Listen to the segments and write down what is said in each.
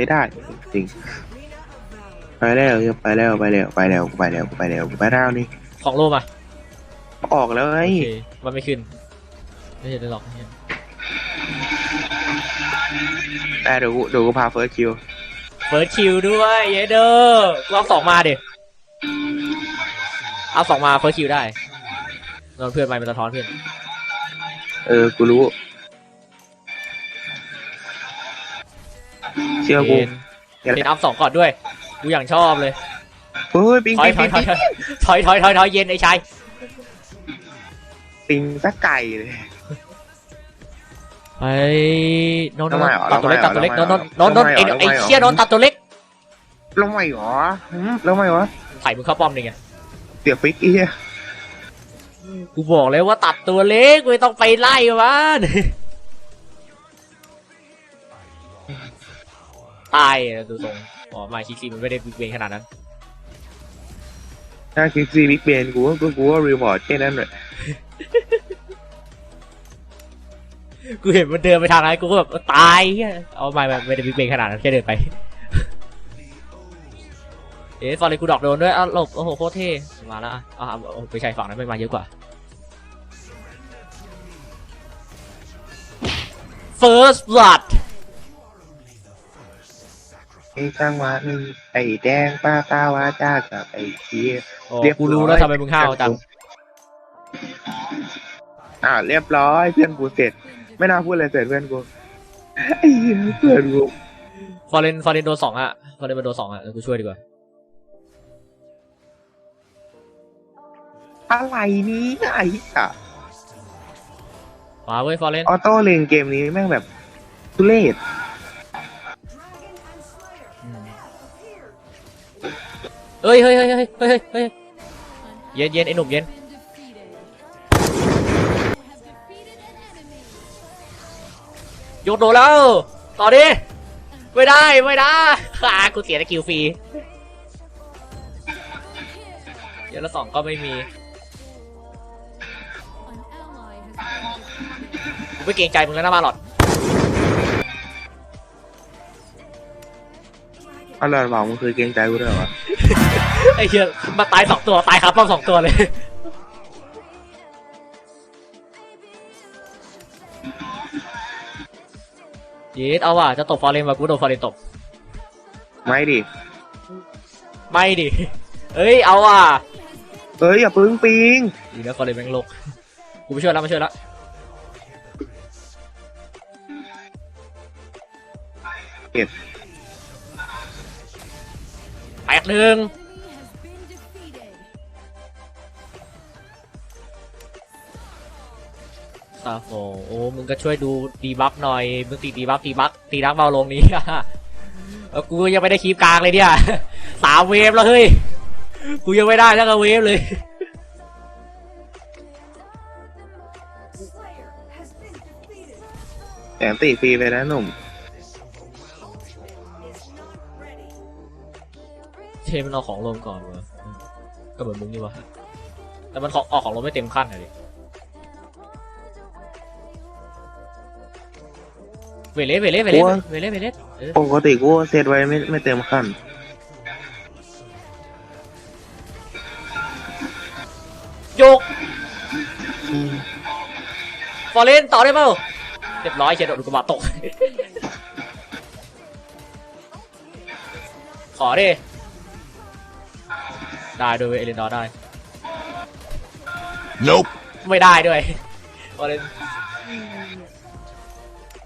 ไม่ได้จริงๆไปแล้วไปแล้วไปแล้วไปแล้วไปแล้วไปแล้วไปแล้วนี่ของโลมาออกแล้วไงโอเคมันไม่ขึ้น ไม่เห็นเลยหรอกไม่เห็นแต่เดี๋ยวกูเดี๋ยวกูพาเฟิร์สคิวเฟิร์สคิวด้วยเยเดอร์กูเอาสองมาดิเอาสองมาเฟิร์สคิวได้นอนเพื่อนไปมันสะท้อนเพื่อน เออ กูรู้ ชื่อกูเห็นเห็นอัพสองก่อนด้วย ดูอย่างชอบเลยเฮ้ยปิงถอปิยงถปิอยงถอยถอยถอยถอยถอยเย็นไอ้ชายปิงสักไก่เลยไอ้นนท์นนทำไมท์เหรอตัดตัวเล็กทำตัดไมตัวเล็กเหรนอนท์นนท์นนท์นนท์ทำไมไอ้เหรอไอ้ทำไมเหรอเชี่ยนนท์ตัดตัวเล็กแล้วไม่หรอหืมแล้วไม่วะไข่มึงเข้าป้อมนี่ไงเสียฟิกอียกูบอกเลยว่าตัดตัวเล็กไม่ต้องไปไล่มัน ตายอะดูทรงอ๋อไมาคิกซีมันไม่ได้บิ๊กเบนขนาดนั้นถ้าคิดซีบิ๊กเบนกูก็กูก็รีพอร์ตแค่นั้นเลยกูเห็นมันเดินไปทางนั้นกูก็แบบตายเหี้ยเอาไม่ไม่ไม่ได้บิ๊กเบนขนาดนั้นแค่เดินไปเอ๊ะฟอร์เรนกูดอกโดนด้วยอ้าวหลบโอ้โหโคตรเท่มาแล้วอะอะเอาเอาไปใช้ฝั่งนั้นไม่มาเยอะกว่า First Blood ไอ้ช่างวะนี่ไอ้แดงป้าตาวาจ้ากับไอ้เคียโอ้เรียบกูรู้ร้อยแล้วทำไมมึงห้าวจังอ่าเรียบร้อยเพื่อนกูเสร็จ ไม่น่าพูดอะไรเสร็จเพื่อนกูไอ้เหี้ยเพื่อนกูฟอร์เรนฟอร์เรนโดนสองอะฟอร์เรนมันโดนสองอะเดี๋ยวกูช่วยดีกว่าอะไรนี้ไอ้อะมาเว้ยฟอร์เรนออโต้เลนเกมนี้แม่งแบบทุเรศ ฮ้ยเฮ้ยเฮ้ยเฮ้ยเฮ้ยเฮ้ยเย็นเย็นไอ้หนุ่มเย็นยกโดนแล้ว ต่อดิ ไม่ได้ไม่ได้ขากูเสียตะคิวฟรีเดี๋ยวละสองก็ไม่มีกูไม่เกรงใจมึงแล้วนะมาหลอด อร่อยบอกมึงเคยเกรงใจกูด้วยเหรอวะไอ้เหี้ยมาตายสองตัวตายครับป้อมสองตัวเลยเยสเอาว่ะจะตบฟอร์เรนมากูโดนฟอร์เรนตบไม่ดิไม่ดิ เอ้ยเอาว่ะเอ้ยอย่าปึ้งปิงดีนะฟอร์เรนแม่งลกกูไปช่วยแล้วมาช่วยแล้วเก็บ ตกหนึ่งซาโฟโอ้ มึงก็ช่วยดูดีบัฟหน่อย มึงตีดีบัฟตีบัฟตีรักเบาลงนี้เออกูยังไม่ได้คีบกลางเลยเนี่ยสามเวฟแล้วเฮ้ย กูยังไม่ได้แล้วก็เวฟเลยแต่ตีฟรีไปนะหนุ่ม เทมันเอาของลงก่อนวะอืมก็เหมือนมึงนี่วะแต่มันของออกของลงไม่เต็มขั้นเลยเวเลสเวเลสเวเลสเวเลสเวเลสเออปกติกูเซตไว้ไม่ไม่เต็มขั้นโยกฟอร์เรนต่อได้เปล่าเรียบร้อยเชียร์โดดลูกกระบาดตก ขอดิ ได้ด้วยเวยเอเลนดอร์ได้ Nope. ไม่ได้ด้วยฟอร์เรน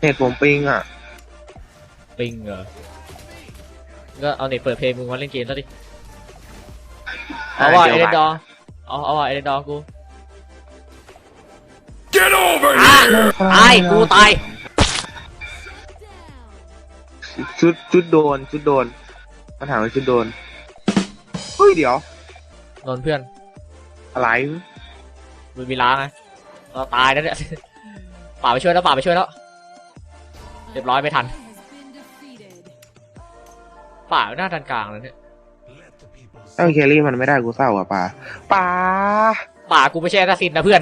เน็ตผมปิงอะ ปิงเหรอก็เอาเน็ตเปิดเพลงมึงมาเล่นเกมซะดิเอาว่ะเอเลนดอร์เอาเอาว่ะเอเลนดอร์กู Get over อะ here! ตายกูตายชุดชุดโดนชุดโดนมาถามว่าชุดโดน เฮ้ยเดี๋ยว นนเพื่อน อะไรมึงมีล้างไงเราตายแล้วเนี่ยป่าไปช่วยแล้วป่าไปช่วยแล้ว เรียบร้อยไม่ทัน ป่าหน้าดันกลางแล้วเนี่ยถ้าแครี่มันไม่ได้กูเศร้าอะป่าป่าป่ากูไม่ใช่แอสซัสซินนะเพื่อน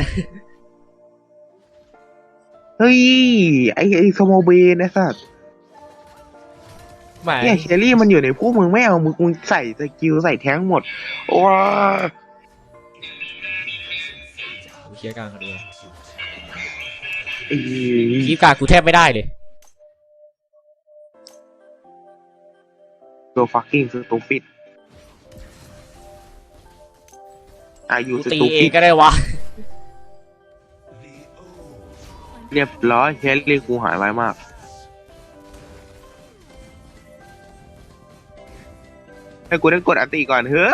เฮ้ยไอไอสโมเบนไอสัตว์ แหมเนี่ยเคลลี่มันอยู่ในพวกมึงไม่เอามึงมึงใส่สกิลใส่แท้งหมดว้ากูเคลียร์กลางกันดูไอ้คลิปกลางกูแทบไม่ได้เลยตัว fucking stupid อายุกูตี stupid เองก็ได้วะ เรียบร้อยเคลลี่กูหายไวมาก ให้กูได้กดอันตีก่อนเฮ้ย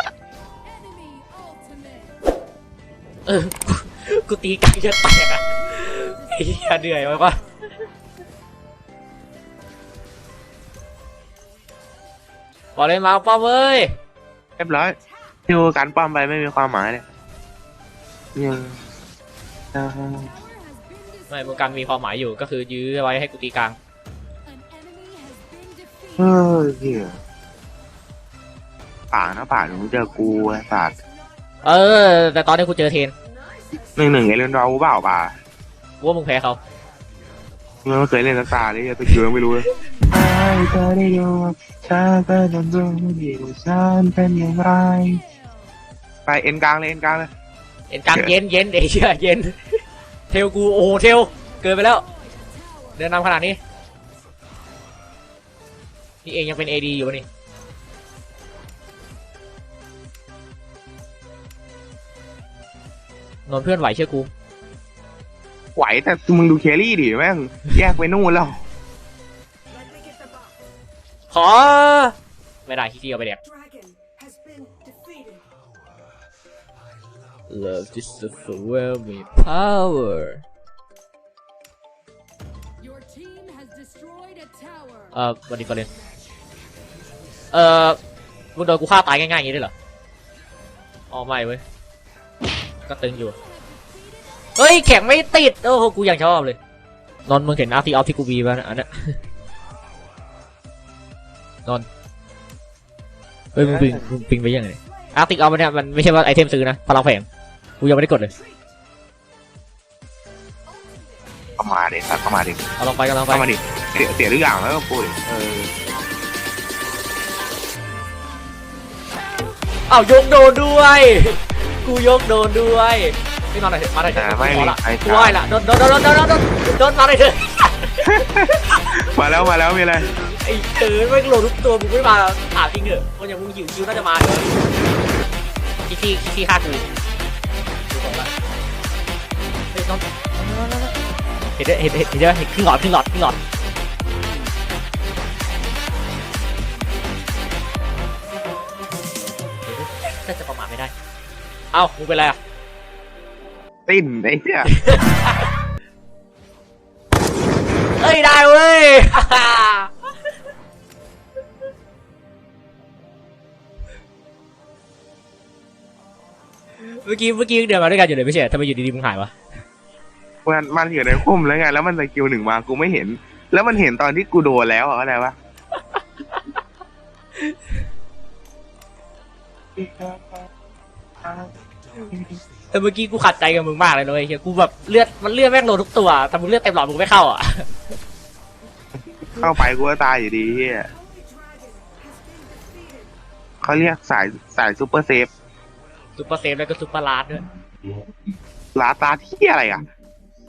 เออ กูตีกลางจะแตกอะไอ้เหี้ยเหนื่อยมากวะบอลเลยมาป้อมเว้ยเรียบร้อยดูการป้อมไปไม่มีความหมายเลยยังไม่มึงการมีความหมายอยู่ก็คือยื้อไว้ให้กูตีกลาง เออเหี้ย ป่ากนะป่ากหนูเจอกูไอ้สัตว์เออ แต่ตอนนี้กูเจอเทนหนึ่งหนึ่งเอเลนดอร์กูเปล่าป่าว่ามึงแพ้เขามึงไม่เคยเล่นสักตาเลยตะกี้ไม่รู้เลยไอ้เธอได้ดูฉันเป็นดวงดีฉันเป็นอย่างไรไปเอ็นกลางเลยเอ็นกลางเลยเอ็นกลางเย็นเย็นเดี๋ยวเหี้ยเย็น เทลกูโอ้โหเทลเกินไปแล้ว เดินนำขนาดนี้นี่เองยังเป็นเอดีอยู่วะนี่ นอนเพื่อนไหวเชื่อกูไหวแต่มึงดูเคลลี่ดิแม่งแยกไปนู่นแล้ว ขอ ไม่ได้ขี้เกียจเอาไปแดก Dragon has been defeated. Love just to overwhelm me power Your team has destroyed a tower. เอ่อวันนี้ก็เล่นเอ่อมึงโดนกูฆ่าตายง่ายๆอย่างนี้ได้เหรออ๋อไม่เว้ย ก็ตึงอยู่ เฮ้ยแข็งไม่ติด โอ้โหกูยังชอบเลย นอนท์มึงเห็นอาร์ตีออฟที่กูบีป่ะอันเนี้ยนอนท์เฮ้ยมึงปิงมึงปิงไปยังไงอาร์ติกเอามันเนี่ยมันไม่ใช่ว่าไอเทมซื้อนะพลังแฝงกูยังไม่ได้กดเลยเข้ามาเด็สัตว์เข้ามาเด็เอาลองไปก็ลองไปเข้ามาดิเสียเสียทุกอย่างแล้วก็พูดดิเอออ้าวยกโดนด้วย กูยกโดนด้วยนี่มาหน่อยเถอะมาหน่อยเถแต่อะไม่ขอมีละใครกูไหวละโดนโดนโดนโดนโดนโดนโดนมาหน่อยเถอะมาแล้วมาแล้วมีอะไรไอ้เอ๋ไม่โหลดทุกตัวมึงไม่มาถามจริงเถอะคนอย่างมึงหิวคิวน่าจะมาเถอะคิซี่คิซี่ฆ่ากูดูของละเฮ้ยน้องเห็นเด้อเห็นเห็นเห็นเด้อเห็นครึ่งหลอดครึ่งหลอดครึ่งหลอด อ้ามึงเป็นไรอะติ้นไอ้เนี่ยเอ้ยได้เว้ย เมื่อกี้เมื่อกี้เดินมาด้วยกันอยู่เลยไม่ใช่เหรอทำไมอยู่ดีๆมึงหายวะ มันมันอยู่ในคุ้มแล้วไง แล้วมันสกิลหนึ่งมากูไม่เห็น แล้วมันเห็นตอนที่กูโดนแล้วอะเข้าใจปะ แต่เมื่อกี้กูขัดใจกับมึงมากเลยนะเว้ยเฮียกูแบบเลือดมันเลือดแม่งโดนทุกตัวแต่มึงเลือดเต็มหลอดมึงไม่เข้าอะเข้าไปกูก็ตายอยู่ดีเฮีย Holy Dragon has been defeated. เขาเรียกสายสายซูเปอร์เซฟซุปเปอร์เซฟแล้วก็ซุปเปอร์ลาดด้วยลาตาที่อะไรอะ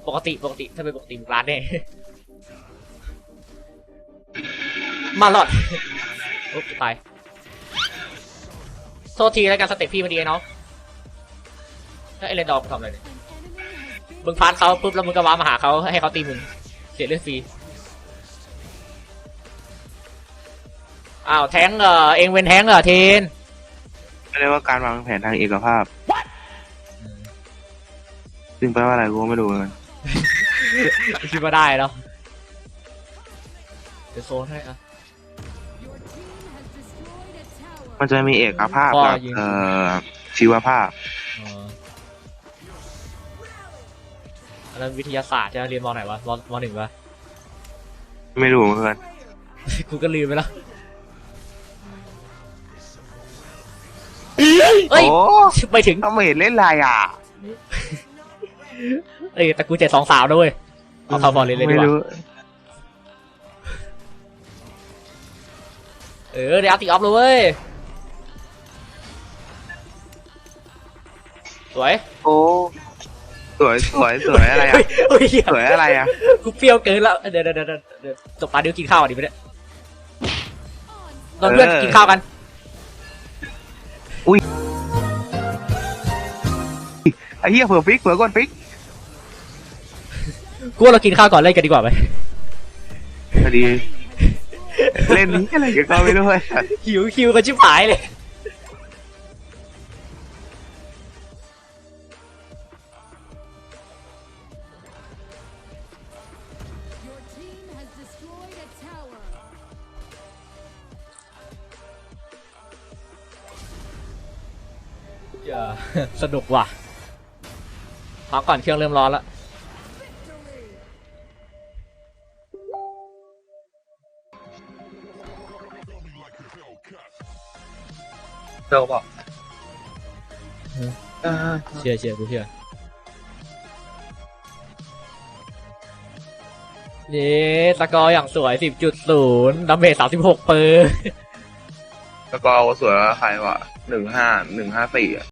ปกติปกติถ้าเป็นปกติมึงลาดแน่มาหลอดโอ๊บตายโทษทีแล้วกันสเต็ปพี่มันดีไอ้น้อง แล้วไอเลนดอร์มันทำอะไรเนี่ย An enemy has been มึงพานเขาปุ๊บแล้วมึงก็ว้ามาหาเขาให้เขาตีมึงเสียเลือดฟรีอ้าวแทงเหรอเองเป็นแทงเหรอเทนเรียกว่าการวางแผนทางเอกภาพ ซึ่งแปลว่าอะไรกูก็ไม่รู้เหมือนกันคิดว่าได้แล้วเดี๋ยวโซนให้อะ your team has destroyed a tower. มันจะมีเอกภาพก็กับยิงเอ่อชีวภาพอ๋อ นนั้นวิทยาศาสตร์จะเรียนมอไหนวะมมหนึ่งวะไม่รู้เหมือนกันกูก็ลืมไปแล้วเอ้ยโอ้ไปถึงทำไมเห็นเล่นลายอะเอ้ยแต่กูเจ็ดสองสาวด้วยเอาคาร์บอนเลยเลยดีไม่กว่ารู้ออเดี๋ยวเอาตีออฟเลยเว้ยสวยโอ้ สวยสวยสวยอะไรอะเฮ้ยเฮ้ยสวยอะไรอะกูเปรี้ยวเกินแล้วเดี๋ยวเดี๋ยวเดี๋ยวเดี๋ยวจบปาดิวกินข้าวก่อนดีไหมเนี่ยนอนเพื่อนเออกินข้าวกันไอ้เหี้ยเผื่อฟิกเผื่อก่อนฟิกกูว่าเรากินข้าวก่อนเล่นกันดีกว่าไหมพอดี เล่นนี้อะไรกันก็ไม่รู้ไอ้สัสหิวคิวกันชิบหายเลย อย่าสนุกว่ะพักก่อนเครื่องเริ่มร้อนแล้วเจ้าบอกอืมอ่าเชื่อเชื่อกูเชื่อเย้สกอร์อย่างสวย 10.0ดาเมจ36 เปอร์ แล้วก็เอาสวยว่าใครวะหนึ่งห้าหนึ่งห้าสี่อะ